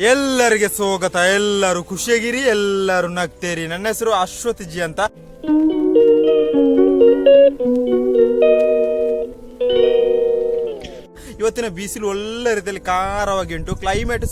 ಎಲ್ಲರಿಗೆ ಸ್ವಾಗತ, ಎಲ್ಲರೂ ಖುಷಿಯಾಗಿರಿ, ಎಲ್ಲರೂ ನಗ್ತೇರಿ. ನನ್ನ ಹೆಸರು ಅಶ್ವಥ್ ಜಿ ಅಂತ. ಇವತ್ತಿನ ಬಿಸಿಲು ಒಳ್ಳೆ ರೀತಿಯಲ್ಲಿ ಖಾರವಾಗಿ ಉಂಟು. ಕ್ಲೈಮೇಟ್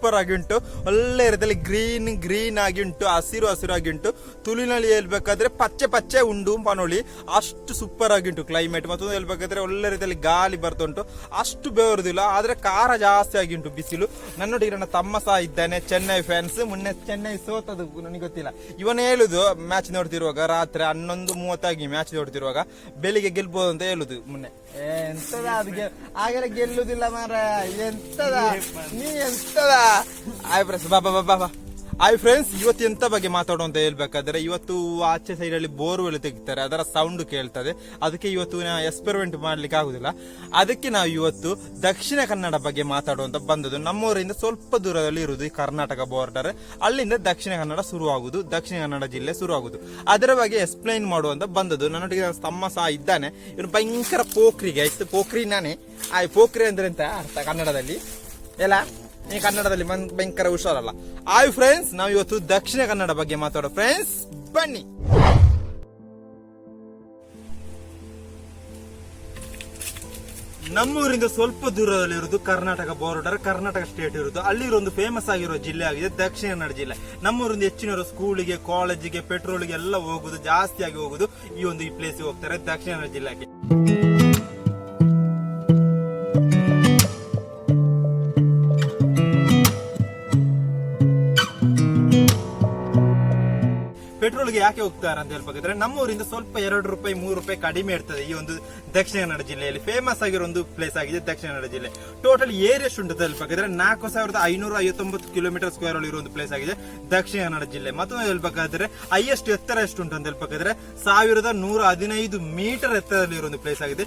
ಸೂಪರ್ ಆಗಿ ಉಂಟು ಒಳ್ಳೆ ರೀತಿಯಲ್ಲಿ ಗ್ರೀನ್ ಗ್ರೀನ್ ಆಗಿ ಉಂಟು ಹಸಿರು ಹಸಿರು ಆಗಿ ಉಂಟು ತುಳಿನಲ್ಲಿ ಹೇಳ್ಬೇಕಾದ್ರೆ ಪಚ್ಚೆ ಪಚ್ಚೆ ಉಂಡು ಪನೋಳಿ. ಅಷ್ಟು ಸೂಪರ್ ಆಗಿ ಉಂಟು ಕ್ಲೈಮೇಟ್ ಮತ್ತೊಂದು ಹೇಳ್ಬೇಕಾದ್ರೆ ಒಳ್ಳೆ ರೀತಿಯಲ್ಲಿ ಗಾಳಿ ಬರ್ತಾ ಉಂಟು ಅಷ್ಟು ಬೇವರುದಿಲ್ಲ, ಆದ್ರೆ ಖಾರ ಜಾಸ್ತಿ ಆಗಿ ಉಂಟು ಬಿಸಿಲು ನನ್ನೊಟ್ಟಿಗೆ ನನ್ನ ತಮ್ಮ ಸಹ ಇದ್ದಾನೆ, ಚೆನ್ನೈ ಫ್ಯಾನ್ಸ್ ಮೊನ್ನೆ ಚೆನ್ನೈ ಸೋತದು ನನಗೆ ಗೊತ್ತಿಲ್ಲ. ಇವನು ಹೇಳುದು ಮ್ಯಾಚ್ ನೋಡ್ತಿರುವಾಗ, ರಾತ್ರಿ ಹನ್ನೊಂದು ಮೂವತ್ತಾಗಿ ಮ್ಯಾಚ್ ನೋಡ್ತಿರುವಾಗ, ಬೆಳಿಗ್ಗೆ ಗೆಲ್ಬಹುದು ಅಂತ ಹೇಳುದು ಮೊನ್ನೆ. ಎಂತದ ಅದು ಆಗಲೇ ಹಾಗೆಲ್ಲ ಗೆಲ್ಲುದಿಲ್ಲ ಮಾರ ಎಂತದ? ನೀ ಎಂತದ? ಆಯ್ ಫ್ರೆಂಡ್ಸ್ ಬಾ ಬಾ ಬಾ ಬಾ ಆಯ್ ಫ್ರೆಂಡ್ಸ್ ಇವತ್ತು ಎಂಥ ಬಗ್ಗೆ ಮಾತಾಡೋ ಅಂತ ಹೇಳ್ಬೇಕಾದ್ರೆ ಇವತ್ತು ಆಚೆ ಸೈಡಲ್ಲಿ ಬೋರ್ವೆಲ್ ತೆಗಿತಾರೆ, ಅದರ ಸೌಂಡ್ ಕೇಳ್ತದೆ. ಅದಕ್ಕೆ ಇವತ್ತು ಎಕ್ಸ್ಪೆರಿಮೆಂಟ್ ಮಾಡ್ಲಿಕ್ಕೆ ಆಗುದಿಲ್ಲ. ಅದಕ್ಕೆ ನಾವು ಇವತ್ತು ದಕ್ಷಿಣ ಕನ್ನಡ ಬಗ್ಗೆ ಮಾತಾಡುವಂತ ಬಂದದ್ದು. ನಮ್ಮೂರಿಂದ ಸ್ವಲ್ಪ ದೂರದಲ್ಲಿ ಇರುವುದು ಈ ಕರ್ನಾಟಕ ಬಾರ್ಡರ್ ಅಲ್ಲಿಂದ ದಕ್ಷಿಣ ಕನ್ನಡ ಶುರುವಾಗುವುದು, ದಕ್ಷಿಣ ಕನ್ನಡ ಜಿಲ್ಲೆ ಶುರುವಾಗುವುದು. ಅದರ ಬಗ್ಗೆ ಎಕ್ಸ್ಪ್ಲೈನ್ ಮಾಡುವಂತ ಬಂದದ್ದು. ನನ್ನೊಟ್ಟಿಗೆ ನನ್ನ ತಮ್ಮ ಸಹ ಇದ್ದಾನೆ. ಇವನು ಭಯಂಕರ ಪೋಖ್ರಿಗೆ, ಆಯ್ತು ಪೋಖ್ರಿ ನಾನೇ. ಆಯ್, ಪೋಖ್ರಿ ಅಂದ್ರೆ ಅಂತ ಅರ್ಥ ಕನ್ನಡದಲ್ಲಿ. ಎಲ್ಲ? ಈ ಕನ್ನಡದಲ್ಲಿ ಭಯಂಕರ ಹುಷಾರಲ್ಲ. ಆಯ್ ಫ್ರೆಂಡ್ಸ್ ನಾವು ಇವತ್ತು ದಕ್ಷಿಣ ಕನ್ನಡ ಬಗ್ಗೆ ಮಾತಾಡೋ ಫ್ರೆಂಡ್ಸ್ ಬನ್ನಿ. ನಮ್ಮೂರಿಂದ ಸ್ವಲ್ಪ ದೂರದಲ್ಲಿರುವುದು ಕರ್ನಾಟಕ ಬಾರ್ಡರ್ ಕರ್ನಾಟಕ ಸ್ಟೇಟ್ ಇರುವುದು. ಅಲ್ಲಿರೋ ಒಂದು ಫೇಮಸ್ ಆಗಿರೋ ಜಿಲ್ಲೆ ಆಗಿದೆ ದಕ್ಷಿಣ ಕನ್ನಡ ಜಿಲ್ಲೆ. ನಮ್ಮೂರಿಂದ ಹೆಚ್ಚಿನವರು ಸ್ಕೂಲಿಗೆ ಕಾಲೇಜಿಗೆ ಪೆಟ್ರೋಲ್ಗೆ ಎಲ್ಲ ಹೋಗುದು ಜಾಸ್ತಿ ಆಗಿ ಹೋಗುದು ಈ ಒಂದು ಈ ಪ್ಲೇಸ್ಗೆ ಹೋಗ್ತಾರೆ ದಕ್ಷಿಣ ಕನ್ನಡ ಜಿಲ್ಲೆಗೆ. ಪೆಟ್ರೋಲ್ಗೆ ಯಾಕೆ ಹೋಗ್ತಾರೆ ಅಂತ ಹೇಳ್ಬೇಕಾದ್ರೆ ನಮ್ಮೂರಿಂದ ಸ್ವಲ್ಪ ಎರಡು ರೂಪಾಯಿ, ಮೂರು ರೂಪಾಯಿ ಕಡಿಮೆ ಇರ್ತದೆ ಈ ಒಂದು ದಕ್ಷಿಣ ಕನ್ನಡ ಜಿಲ್ಲೆಯಲ್ಲಿ. ಫೇಮಸ್ ಆಗಿರೋ ಒಂದು ಪ್ಲೇಸ್ ಆಗಿದೆ ದಕ್ಷಿಣ ಕನ್ನಡ ಜಿಲ್ಲೆ ಟೋಟಲ್ ಏರಿಯಾ ಎಷ್ಟು ಹೇಳ್ಬೇಕಾದ್ರೆ ನಾಲ್ಕು ಸಾವಿರದ ಐನೂರ ಐವತ್ತೊಂಬತ್ತು ಕಿಲೋಮೀಟರ್ ಸ್ಕ್ವೇರ್ ಅಲ್ಲಿ ಇರೋ ಒಂದು ಪ್ಲೇಸ್ ಆಗಿದೆ ದಕ್ಷಿಣ ಕನ್ನಡ ಜಿಲ್ಲೆ ಮತ್ತೊಂದು ಹೇಳ್ಬೇಕಾದ್ರೆ ಹೈಯೆಸ್ಟ್ ಎತ್ತರ ಎಷ್ಟು ಉಂಟು ಅಂತ ಹೇಳ್ಬೇಕಾದ್ರೆ ಸಾವಿರದ ನೂರ ಹದಿನೈದು ಮೀಟರ್ ಎತ್ತರದಲ್ಲಿ ಇರೋ ಒಂದು ಪ್ಲೇಸ್ ಆಗಿದೆ.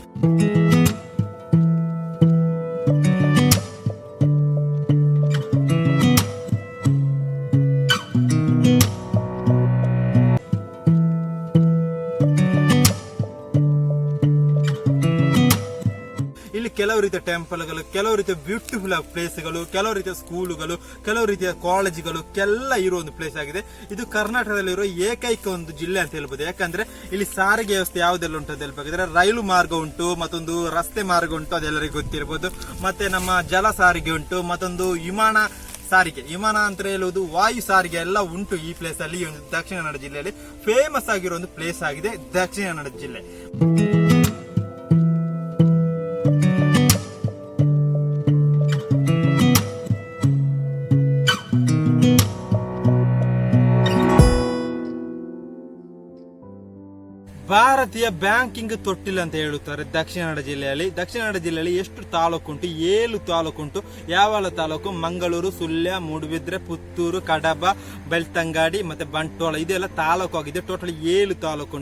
ಕೆಲವು ರೀತಿಯ ಟೆಂಪಲ್ಗಳು, ಕೆಲವು ರೀತಿಯ ಬ್ಯೂಟಿಫುಲ್ ಪ್ಲೇಸ್ಗಳು, ಕೆಲವು ರೀತಿಯ ಸ್ಕೂಲುಗಳು, ಕೆಲವು ರೀತಿಯ ಕಾಲೇಜುಗಳು ಎಲ್ಲ ಇರುವ ಒಂದು ಪ್ಲೇಸ್ ಆಗಿದೆ. ಇದು ಕರ್ನಾಟಕದಲ್ಲಿರುವ ಏಕೈಕ ಒಂದು ಜಿಲ್ಲೆ ಅಂತ ಹೇಳ್ಬೋದು. ಯಾಕಂದ್ರೆ ಇಲ್ಲಿ ಸಾರಿಗೆ ವ್ಯವಸ್ಥೆ ಯಾವುದೆಲ್ಲ ಉಂಟು ಅಂತ ಹೇಳ್ಬೇಕಾದ್ರೆ ರೈಲು ಮಾರ್ಗ ಉಂಟು, ಮತ್ತೊಂದು ರಸ್ತೆ ಮಾರ್ಗ ಉಂಟು, ಅದೆಲ್ಲರಿಗೂ ಗೊತ್ತಿರ್ಬೋದು. ಮತ್ತೆ ನಮ್ಮ ಜಲ ಸಾರಿಗೆ ಉಂಟು, ಮತ್ತೊಂದು ವಿಮಾನ ಸಾರಿಗೆ. ವಿಮಾನ ಅಂತ ಹೇಳುವುದು ವಾಯು ಸಾರಿಗೆ ಎಲ್ಲ ಉಂಟು ಈ ಪ್ಲೇಸ್ ಅಲ್ಲಿ ದಕ್ಷಿಣ ಕನ್ನಡ ಜಿಲ್ಲೆಯಲ್ಲಿ ಫೇಮಸ್ ಆಗಿರೋ ಒಂದು ಪ್ಲೇಸ್ ಆಗಿದೆ ದಕ್ಷಿಣ ಕನ್ನಡ ಜಿಲ್ಲೆ. ಭಾರತೀಯ ಬ್ಯಾಂಕಿಂಗ್ ತೊಟ್ಟಿಲ್ ಅಂತ ಹೇಳುತ್ತಾರೆ ದಕ್ಷಿಣ ಕನ್ನಡ ಜಿಲ್ಲೆಯಲ್ಲಿ. ದಕ್ಷಿಣ ಕನ್ನಡ ಜಿಲ್ಲೆಯಲ್ಲಿ ಎಷ್ಟು ತಾಲೂಕು ಉಂಟು? ಏಳು ತಾಲೂಕು ಉಂಟು. ಯಾವೆಲ್ಲ ತಾಲೂಕು? ಮಂಗಳೂರು, ಸುಳ್ಯ, ಮೂಡುಬಿದ್ರೆ, ಪುತ್ತೂರು, ಕಡಬ, ಬೆಳ್ತಂಗಾಡಿ ಮತ್ತೆ ಬಂಟ್ವಾಳ. ಇದೆಲ್ಲ ತಾಲೂಕು ಆಗಿದೆ. ಟೋಟಲ್ ಏಳು ತಾಲೂಕು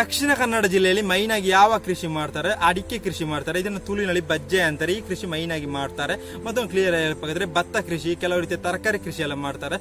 ದಕ್ಷಿಣ ಕನ್ನಡ ಜಿಲ್ಲೆಯಲ್ಲಿ ಮೈನ್ ಆಗಿ ಯಾವ ಕೃಷಿ ಮಾಡ್ತಾರೆ? ಅಡಿಕೆ ಕೃಷಿ ಮಾಡ್ತಾರೆ. ಇದನ್ನು ತುಳಿನಲ್ಲಿ ಬಜ್ಜೆ ಅಂತಾರೆ. ಈ ಕೃಷಿ ಮೈನ್ ಆಗಿ ಮಾಡ್ತಾರೆ. ಮತ್ತೊಂದು ಕ್ಲಿಯರ್ ಹೇಳಬೇಕಾದ್ರೆ ಭತ್ತ ಕೃಷಿ, ಕೆಲವು ರೀತಿಯ ತರಕಾರಿ ಕೃಷಿ ಎಲ್ಲ ಮಾಡ್ತಾರೆ.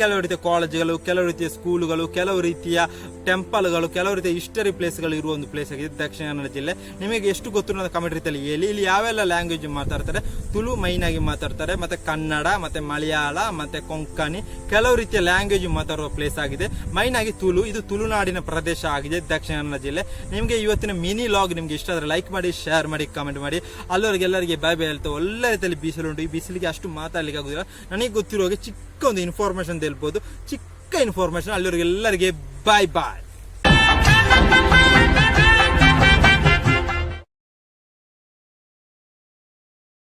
ಕೆಲವು ರೀತಿಯ ಕಾಲೇಜುಗಳು, ಕೆಲವು ರೀತಿಯ ಸ್ಕೂಲುಗಳು, ಕೆಲವು ರೀತಿಯ ಟೆಂಪಲ್ಗಳು, ಕೆಲವು ರೀತಿಯ ಹಿಸ್ಟರಿ ಪ್ಲೇಸ್ಗಳು ಇರುವ ಒಂದು ಪ್ಲೇಸ್ ಆಗಿದೆ ದಕ್ಷಿಣ ಕನ್ನಡ ಜಿಲ್ಲೆ. ನಿಮಗೆ ಎಷ್ಟು ಗೊತ್ತು ಅನ್ನೋದು ಕಮೆಂಟ್ ರೀತಿಯಲ್ಲಿ ಹೇಳಿ. ಇಲ್ಲಿ ಯಾವೆಲ್ಲ ಲ್ಯಾಂಗ್ವೇಜ್ ಮಾತಾಡ್ತಾರೆ? ತುಳು ಮೈನ್ ಆಗಿ ಮಾತಾಡ್ತಾರೆ. ಮತ್ತೆ ಕನ್ನಡ, ಮತ್ತೆ ಮಲಯಾಳ, ಮತ್ತೆ ಕೊಂಕಣಿ, ಕೆಲವು ರೀತಿಯ ಲ್ಯಾಂಗ್ವೇಜ್ ಮಾತಾಡುವ ಪ್ಲೇಸ್ ಆಗಿದೆ. ಮೈನ್ ಆಗಿ ತುಳು. ಇದು ತುಳುನಾಡಿನ ಪ್ರದೇಶ ಆಗಿದೆ ದಕ್ಷಿಣ ಕನ್ನಡ ಜಿಲ್ಲೆ. ನಿಮಗೆ ಇವತ್ತಿನ ಮಿನಿ ಲಾಗ್ ನಿಮ್ಗೆ ಇಷ್ಟ ಆದ್ರೆ ಲೈಕ್ ಮಾಡಿ ಶೇರ್ ಮಾಡಿ ಕಮೆಂಟ್ ಮಾಡಿ. ಅಲ್ಲವರಿಗೆ ಎಲ್ಲರಿಗೆ ಬಾಯ್ ಬಾಯ್ ಹೇಳ್ತಾ ಒಳ್ಳೆ ರೀತಿಯಲ್ಲಿ ಬಿಸಿಲು ಉಂಟು. ಈ ಬಿಸಿಲಿಗೆ ಅಷ್ಟು ಮಾತಾಡ್ಲಿಕ್ಕೆ ಆಗುದಿಲ್ಲ. ನನಗೆ ಗೊತ್ತಿರೋ ಚಿಕ್ಕ ಒಂದು ಇನ್ಫಾರ್ಮೇಶನ್ ತಿಳ್ಬೋದು ಚಿಕ್ಕ ಇನ್ಫಾರ್ಮೇಶನ್ ಅಲ್ಲಿವರೆಗೆಲ್ಲರಿಗೆ ಬಾಯ್ ಬಾಯ್